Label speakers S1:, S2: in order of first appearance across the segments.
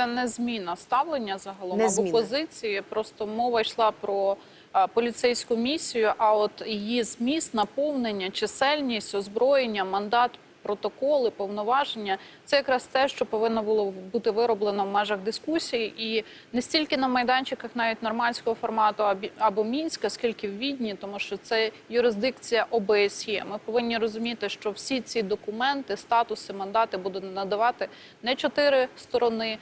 S1: це не зміна ставлення загалом
S2: Не
S1: або
S2: зміна.
S1: позиції. Просто мова йшла про а, поліцейську місію. А от її зміст, наповнення, чисельність, озброєння, мандат. Протоколи, повноваження це якраз те, що повинно було бути вироблено в межах дискусії, і не стільки на майданчиках навіть нормандського формату або мінська, скільки в відні, тому що це юрисдикція ОБСЄ. Ми повинні розуміти, що всі ці документи, статуси, мандати будуть надавати не чотири сторони,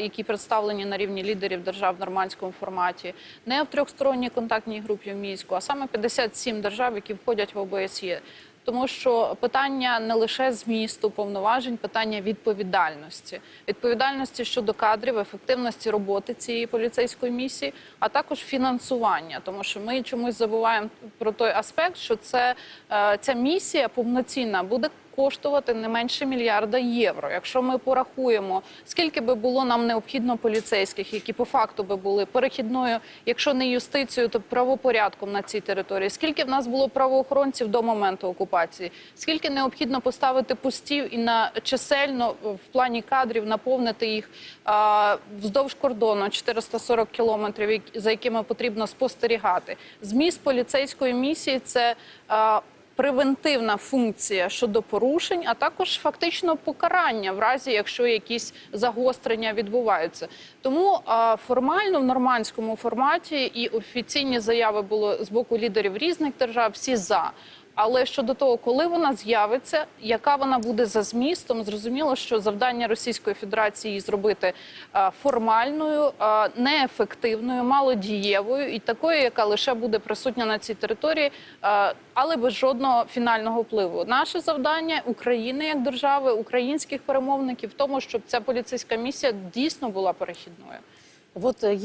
S1: які представлені на рівні лідерів держав в нормандському форматі, не в трьохсторонній контактній групі в мінську, а саме 57 держав, які входять в ОБСЄ. Тому що питання не лише змісту повноважень, питання відповідальності, відповідальності щодо кадрів, ефективності роботи цієї поліцейської місії, а також фінансування. Тому що ми чомусь забуваємо про той аспект, що це е, ця місія повноцінна буде коштувати не менше мільярда євро. Якщо ми порахуємо, скільки би було нам необхідно поліцейських, які по факту би були перехідною, якщо не юстицією, то правопорядком на цій території, скільки в нас було правоохоронців до моменту окупації, скільки необхідно поставити постів і на чисельно в плані кадрів наповнити їх а, вздовж кордону 440 кілометрів, за якими потрібно спостерігати. Зміст поліцейської місії це. а, превентивна функція щодо порушень, а також фактично покарання в разі, якщо якісь загострення відбуваються. Тому формально в нормандському форматі і офіційні заяви було з боку лідерів різних держав всі за. Але щодо того, коли вона з'явиться, яка вона буде за змістом, зрозуміло, що завдання Російської Федерації зробити е, формальною, е, неефективною, малодієвою і такою, яка лише буде присутня на цій території, е, але без жодного фінального впливу. Наше завдання України як держави, українських перемовників в тому, щоб ця поліцейська місія дійсно була перехідною.